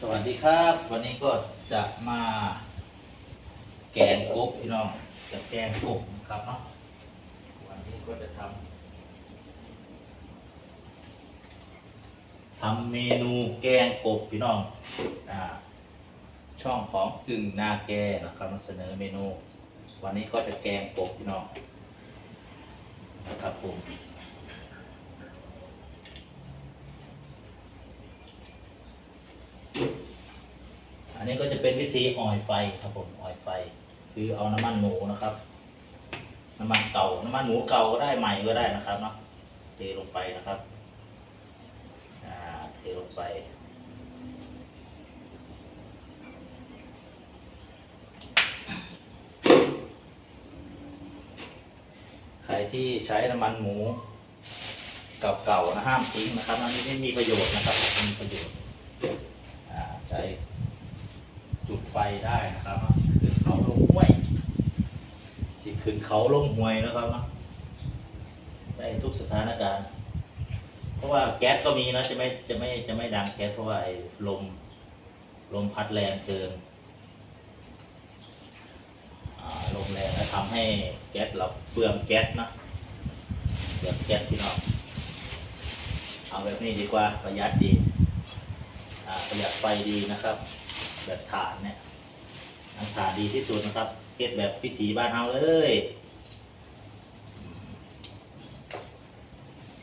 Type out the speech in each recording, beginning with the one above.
สวัสดีครับ วันนี้ก็จะมาแกงกบพี่น้องจะแกงกบนะครับเนาะวันนี้ก็จะทำทำเมนูแกงกบพี่น้องอ่าช่องของอึ่งนาแกนะครับมาเสนอเมนู วันนี้ก็จะแกงกบพี่น้องนะครับผม นนี้ก็จะเป็นวิธีออยไฟครับผมออยไฟ คือเอาน้ำมันหมูนะครับ น้ำมันเก่า น้ำมันหมูเก่าก็ได้ใหม่ก็ได้นะครับเนาะเทลงไปนะครับอ่าเทลงไปใครที่ใช้น้ำมันหมูเก่าๆนะห้ามทิ้งนะครับอันนี้ไม่มีประโยชน์นะครับมีประโยชน์อ่าใช้ ไฟได้นะครับขึ้นเขาลงห้วยสิขึ้นเขาลงห้วยนะครับเนาะได้ทุกสถานการณ์ เพราะว่าแก๊สก็มีนะจะไม่จะไม่จะไม่ดังแก๊สเพราะว่าไอ้ลมลมพัดแรงเกินลมแรงแล้วทำให้แก๊สเราเปลืองแก๊สนะเปลืองแก๊สพี่น้องเอาแบบนี้ดีกว่าประหยัดดีประหยัดไฟดีนะครับ แบบฐานเนี่ย อันฐานดีที่สุดนะครับเก็บแบบพิถีบ้านเฮาเลย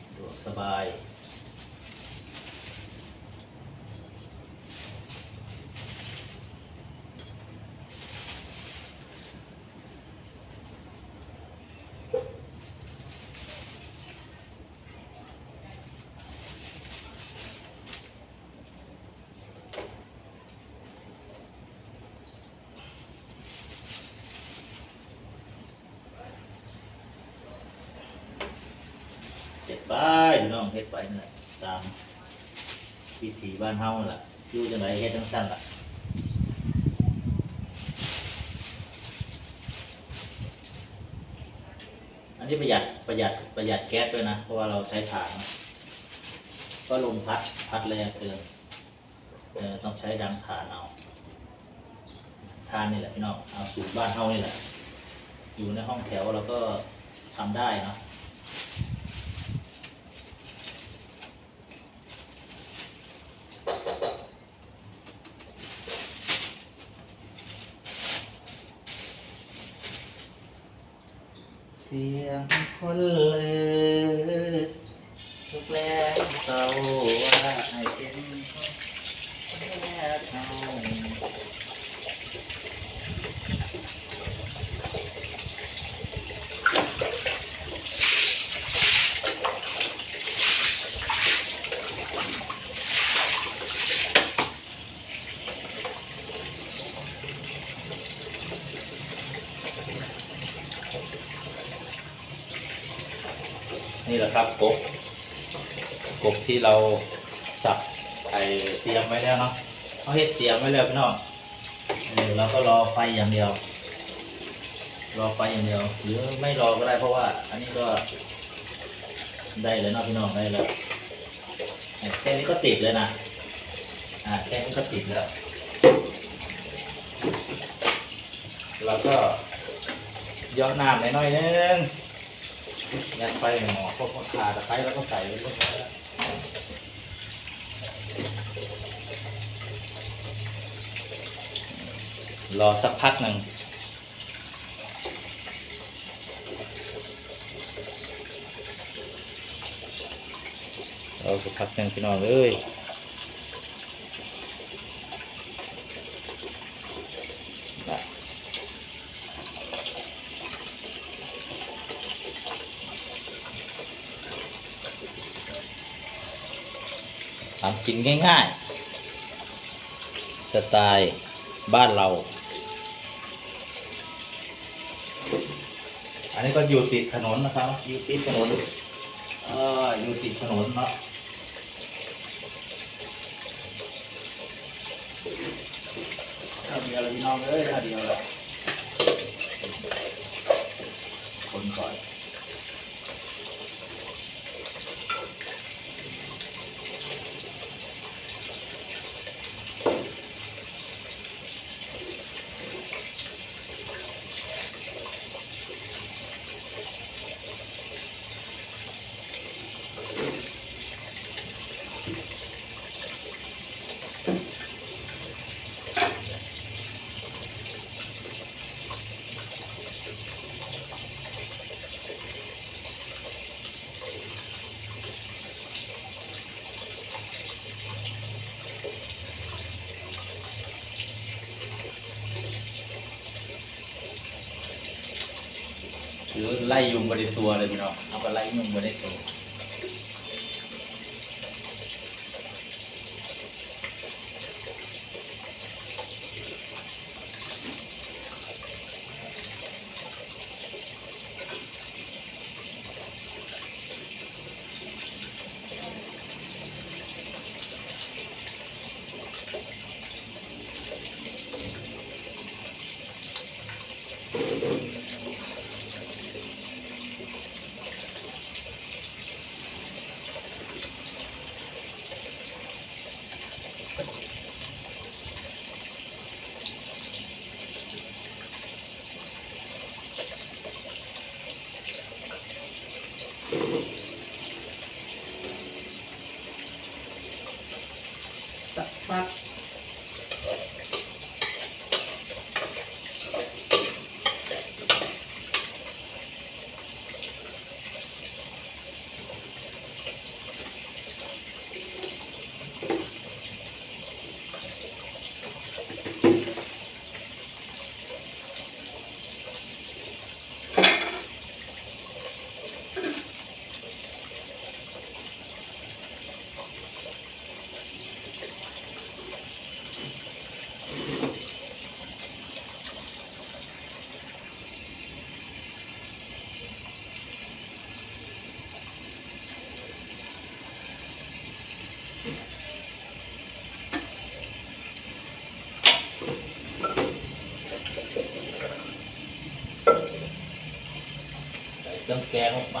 สะดวกสบาย ไปพี่น้องเฮ็ดไปนั่นแหละตามพิถีบ้านเฮานั่นล่ะอยู่จังไดเฮ็ดจังซั่นล่ะอันนี้ประหยัดประหยัดประหยัดแก๊สด้วยนะ เพราะว่าเราใช้ถ่านนะก็ลมพัดพัดแรงเกินเออต้องใช้ดังถ่านเอาถ่านนี่แหละพี่น้องเอาสูตรบ้านเฮานี่แหละ อยู่ในห้องแถวเราก็ทำได้เนาะ เสียงคนเลยทุกแรงเศร้าว่าให้เป็นแค่เท่า นี่แหละครับกบกบที่เราสับไอเตรียมไว้แล้วเนาะเขาเฮ็ดเตรียมไว้แล้วพี่น้องเออเราก็รอไฟอย่างเดียว รอไฟอย่างเดียว หรือไม่รอก็ได้เพราะว่า อันนี้ก็ได้เลยเนาะพี่น้องได้แล้วแค่นี้ก็ติดเลยนะอ่าแค่นี้ก็ติดแล้วเราก็ย่อน้ำหน่อยนึง ยัดไปในหม้อพวกขาตะไคร้แล้วก็ใส่ไว้เรียบร้อยแล้วรอสักพักหนึ่งรอสักพักหนึ่งพี่น้องเอ้ย กินง่ายๆ สไตล์บ้านเรา อันนี้ก็อยู่ติดถนนนะครับ อยู่ติดถนนเอออยู่ติดถนนเนาะถ้าเดียวเลยพี่น้องเอ้ยถ้าเดียวเลยคนก่อน ไล่ยุงไปในตัวเลยพี่น้องเอาไปไล่ยุงไปในตัว เครื่องแกงลงไป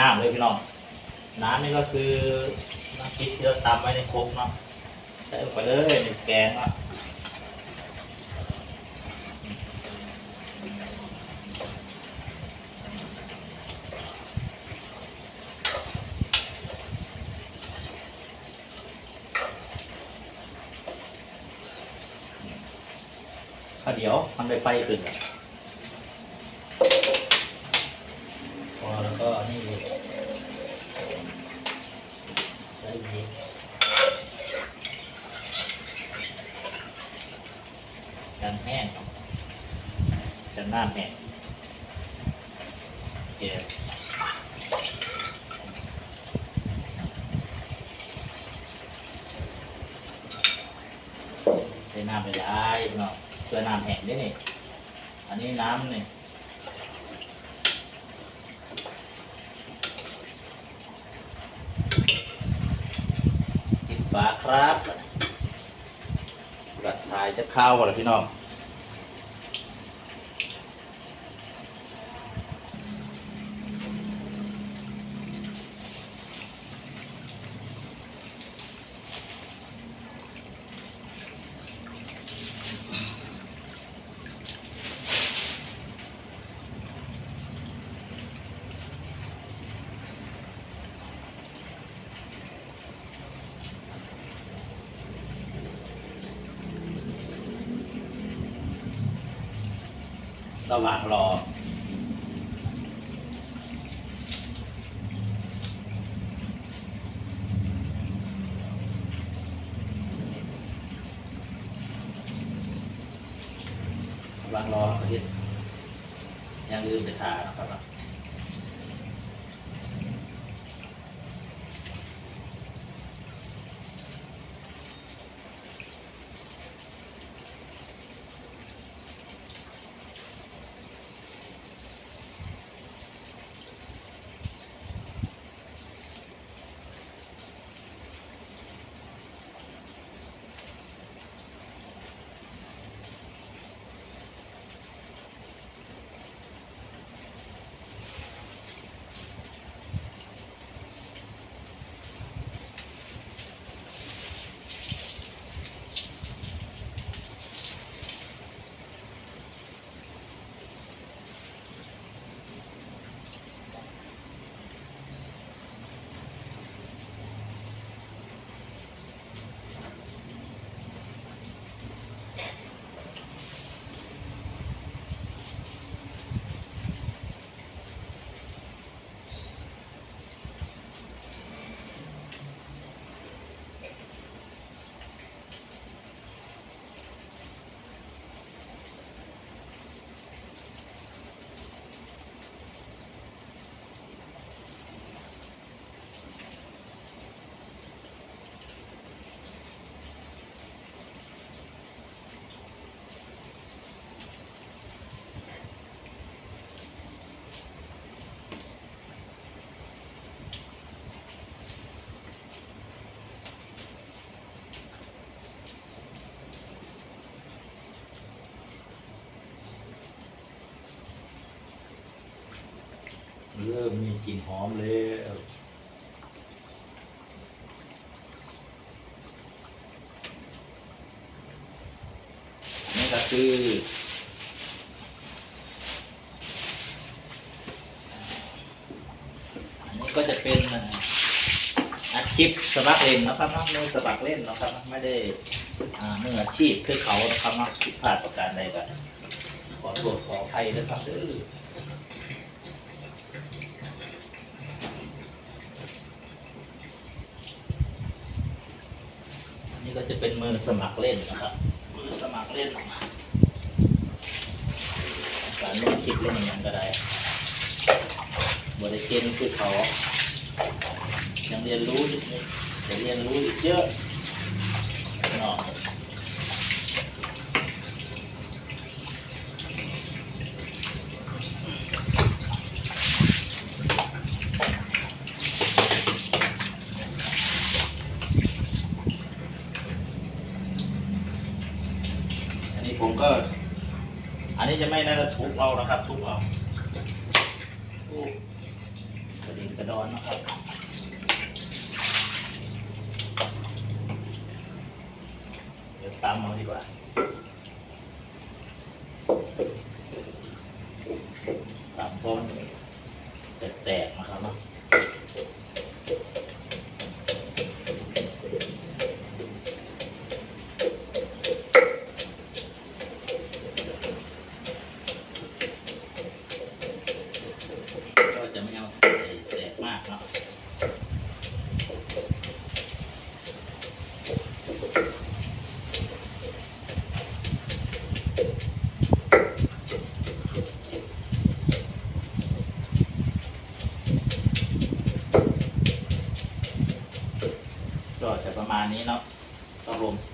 น้ำเลยพี่น้องน้ำนี่ก็คือน้ำพริกที่เราตำไว้ในครกเนาะใส่ลงไปเลยในแกงเนาะข้าวเดี๋ยวมันไปไฟขึ้นพอแล้วก็นี่เลยใส่ยีกกันแห้ง กันน้ำแห้งโอเคใช้น้ำไปได้เนาะเพื่อน้ำแห้งได้นี่อันนี้น้ำนี่ปิดฝาครับกระทายจะเข้าวอะไรพี่น้อง ว่างรอประเทศยังลืมไปทาย เริ่มมีกลิ่นหอมแล้วนี่ก็คืออันนี้ก็จะเป็นอาชีพสมัครเล่นนะครับนาะมือสมัครเล่นนะครับไม่ได้อามืออาชีพคือเขานะครับนาะผิดพลาดประการใดก็ขอโทษขออภัยนะครับเด้อ นี่ ก็จะเป็นมือสมัครเล่นนะครับ มือสมัครเล่นการเล่คลิปเล่นอย่างก็ได้บริเกมคือเขายังเรียนรู้อีกจะเรียนรู้อีกเยอะเนาะอันนี้ผมก็ อันนี้จะไม่น่าจะทุบ เอานะครับ ทุบเอาทุบกระดิ่งกระดอนนะครับเดี๋ยวตามเอาดีกว่าตามพร้อมแตกๆนะครับเนาะก็จะไม่เอาแตกมากเนาะ ก็จะ ประมาณนี้เนาะครับผม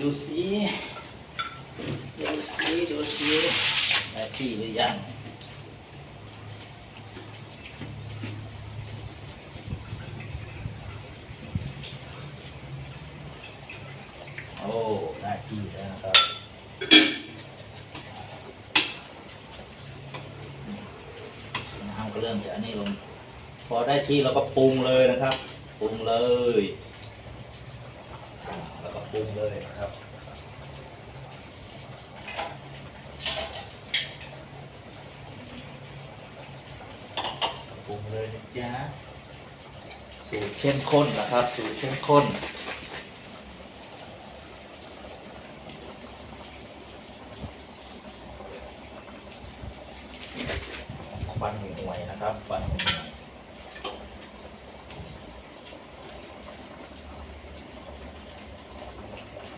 ดูสิดูสิดูสิได้ที่หรือยังโอ้ได้ที่แล้วนะครับริ่มจะอันนี้ลง พอได้ที่เราก็ปรุงเลยนะครับ ปรุงเลย ปรุงเลยนะครับปรุงเลยนะจ๊ะสูตรเข้มข้นนะครับ สูตรเข้มข้นควันห่วยนะครับควันห่วยๆ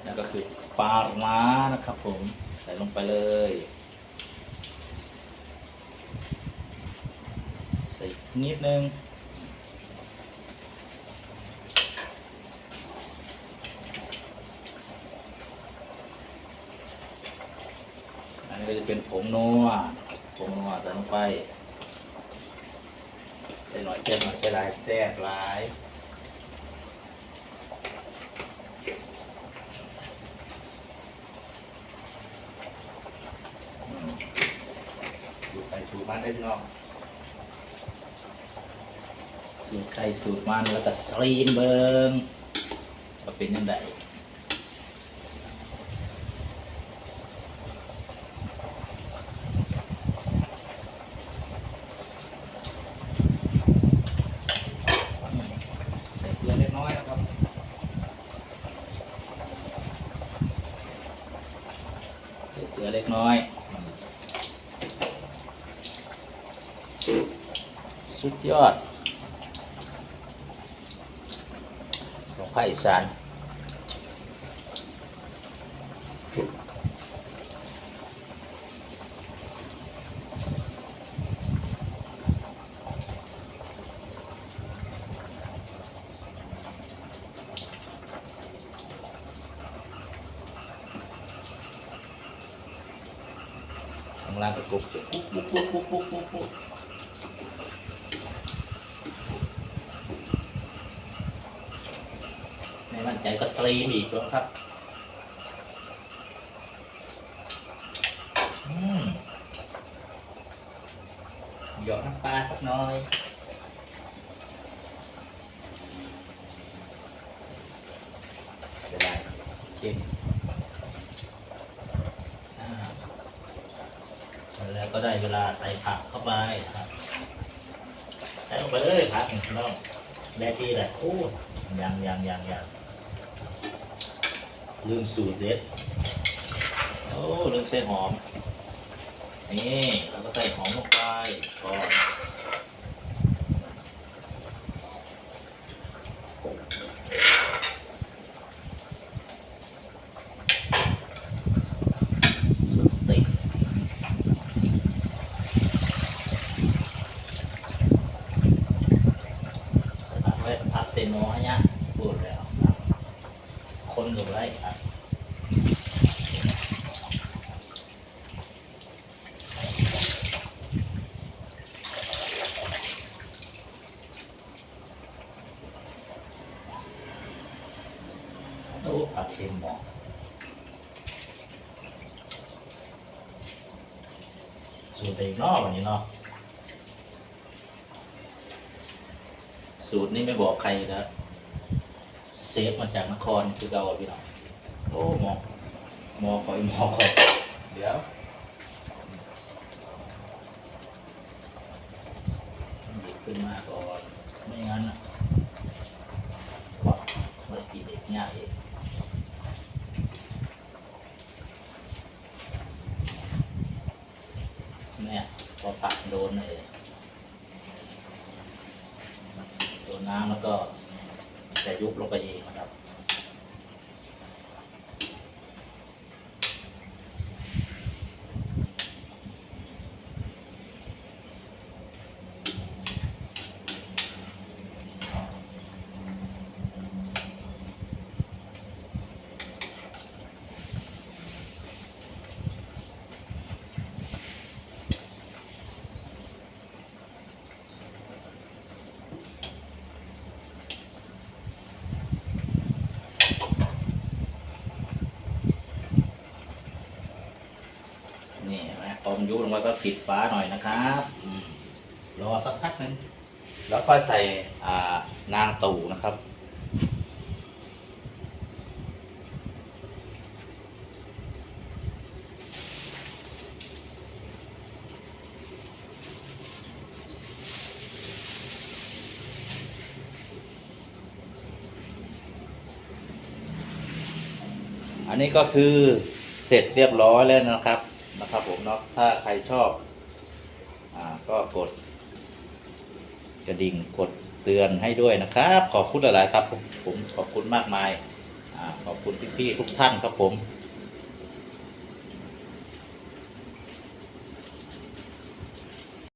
นั่นก็คือป ลาม้านะครับ ผม ใส่ลงไปเลย ใส่นิดนึงอันนี้ก็จะเป็นผงนัวผงนัวใส่ลงไปใส่หน่อยเส้นหน่อยใส่หลายแซ่บหลายอืมสู ตรไปสูตรมันได้พี่น้องสูตรไข่สูตรมันแล้วก็สลีนเบิงว่าเป็นยังไง ใส่เกลือเล็กน้อยนะครับ ใส่เกลือเล็กน้อย สุดยอดของภาคอีสานข้างล่างก็กรุบจะปุ๊บปุ๊บปุ๊บปุ๊บปุ๊บปุ๊บปุ๊บไม่มั่นใจก็สลีมอีกแล้วครับอืม หยอดน้ำปลาสักน่อยจะได้เข้มแล้วก็ได้เวลาใส่ผักเข้าไปครับใส่ลงไปเลยผักนี่น้องได้ที่แหละโอ้ยังยังยังยังลืมสูตรเด็ด โอ้ลืมใส่หอม นี่แล้วก็ใส่หอมลงไปก่อนสุดติด ผักไว้ผักเต็มหม้อให้เนี่ยพูดแล้วครับคนอยู่ไรครับโอ้ผักเค็มหมอสูตรเองเนอกวันนี้เนาะสูตรนี้ไม่บอกใครครับเซฟมาจากนครคือเราอะพี่น้องโอ้หมอหมอคอยหมอคอยเดี๋ยวหยิบขึ้นมาก่อนไม่งั้นอะว่าไม่กินเด็กง่ายเองเนี่ย โดนเลยโดนน้ำแล้วก็จะยุบลงไปเองนะครับ นี่เห็นไหมพอมัน ยุบลงไปก็ปิดฟ้าหน่อยนะครับอืมรอสักพักหนึงแล้วค่อยใส่อ่านางตู่นะครับ อันนี้ก็คือเสร็จเรียบร้อยแล้วนะครับ นะครับผมเนาะถ้าใครชอบอ่าก็กด กระดิ่งกดเตือนให้ด้วยนะครับ ขอบคุณหลาย ๆ ครับ ผมผมขอบคุณมากมายอ่าขอบคุณพี่ ๆ ทุกท่านครับผม